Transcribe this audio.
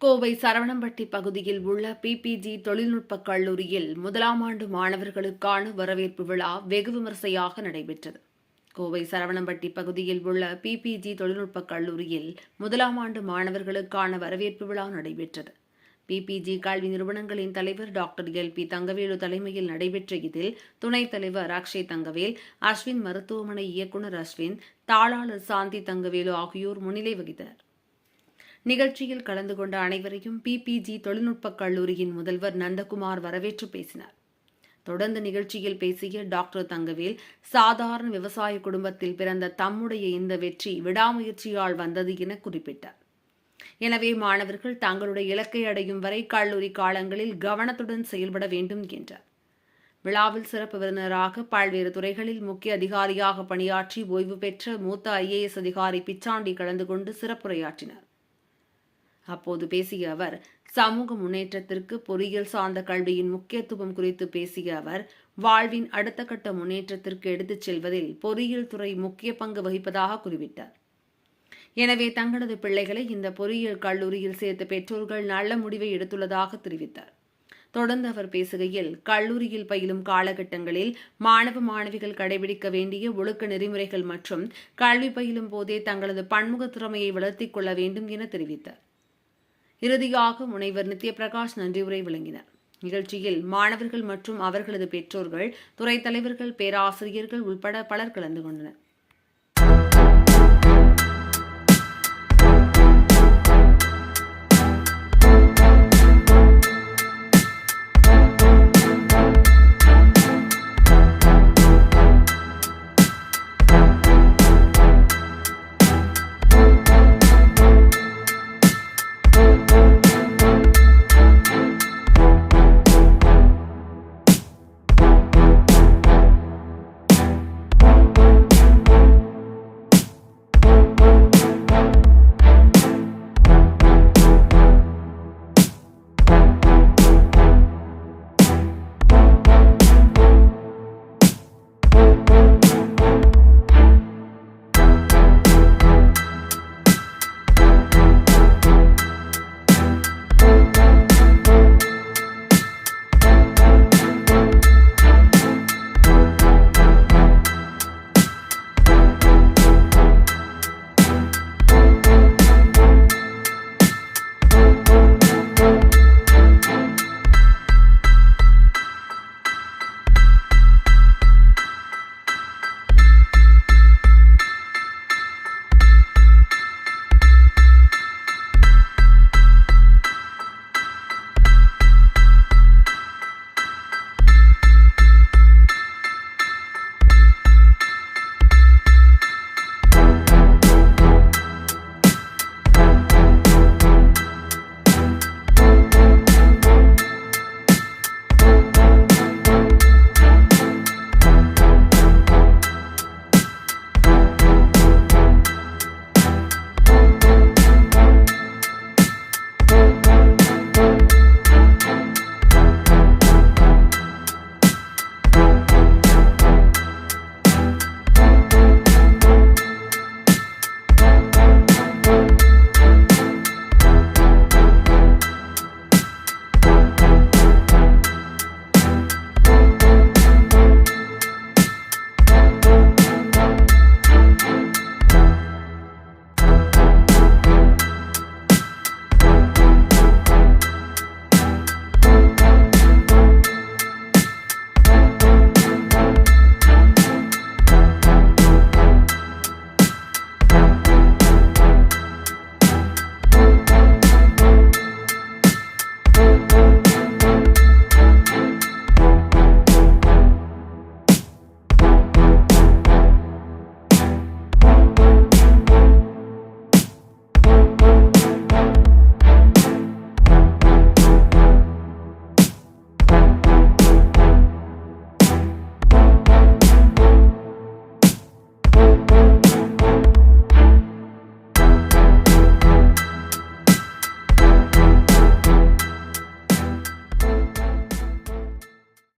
கோவை சரவணம்பட்டி பகுதியில் உள்ள பிபிஜி தொழில்நுட்பக் கல்லூரியில் முதலாம் ஆண்டு மாணவர்களுக்கான வரவேற்பு விழா வெகு விமர்சையாக நடைபெற்றது. கோவை சரவணம்பட்டி பகுதியில் உள்ள பிபிஜி தொழில்நுட்பக் கல்லூரியில் முதலாம் ஆண்டு மாணவர்களுக்கான வரவேற்பு விழா நடைபெற்றது. பிபிஜி கல்வி நிறுவனங்களின் தலைவர் டாக்டர் எல் பி தங்கவேலு தலைமையில் நடைபெற்ற இதில் துணைத் தலைவர் அக்ஷய் தங்கவேல் அஸ்வின் மருத்துவமனை இயக்குநர் அஸ்வின் தாளாளர் சாந்தி தங்கவேலு ஆகியோர் முன்னிலை வகித்தனர். நிகழ்ச்சியில் கலந்து கொண்ட அனைவரையும் பிபிஜி தொழில்நுட்பக் கல்லூரியின் முதல்வர் நந்தகுமார் வரவேற்று பேசினார். தொடர்ந்து நிகழ்ச்சியில் பேசிய டாக்டர் தங்கவேல் சாதாரண விவசாய குடும்பத்தில் பிறந்த தம்முடைய இந்த வெற்றி விடாமுயற்சியால் வந்தது என குறிப்பிட்டார். எனவே மாணவர்கள் தங்களுடைய இலக்கை அடையும் வரை கல்லூரி காலங்களில் கவனத்துடன் செயல்பட வேண்டும் என்றார். விழாவில் சிறப்பு விருந்தினராக பல்வேறு துறைகளில் முக்கிய அதிகாரியாக பணியாற்றி ஓய்வு பெற்ற மூத்த ஐஏஎஸ் அதிகாரி பிச்சாண்டி கலந்து கொண்டு சிறப்புரையாற்றினார். அப்போது பேசிய அவர் சமூக முன்னேற்றத்திற்கு பொறியியல் சார்ந்த கல்வியின் முக்கியத்துவம் குறித்து பேசிய அவர் வாழ்வின் அடுத்த கட்ட முன்னேற்றத்திற்கு எடுத்துச் செல்வதில் பொறியியல் துறை முக்கிய பங்கு வகிப்பதாக குறிப்பிட்டார். எனவே தங்களது பிள்ளைகளை இந்த பொறியியல் கல்லூரியில் சேர்த்த பெற்றோர்கள் நல்ல முடிவை எடுத்துள்ளதாக தெரிவித்தார். தொடர்ந்து அவர் பேசுகையில் கல்லூரியில் பயிலும் காலகட்டங்களில் மாணவ மாணவிகள் கடைபிடிக்க வேண்டிய ஒழுக்க நெறிமுறைகள் மற்றும் கல்வி பயிலும் போதே தங்களது பன்முக திறமையை வளர்த்திக் கொள்ள வேண்டும் என தெரிவித்தார். இறுதியாக முனைவர் நித்யபிரகாஷ் நன்றியுரை வழங்கினார் நிகழ்ச்சியில் மாணவர்கள் மற்றும் அவர்களது பெற்றோர்கள் துறை தலைவர்கள் பேராசிரியர்கள் உள்பட பலர் கலந்து கொண்டனர்.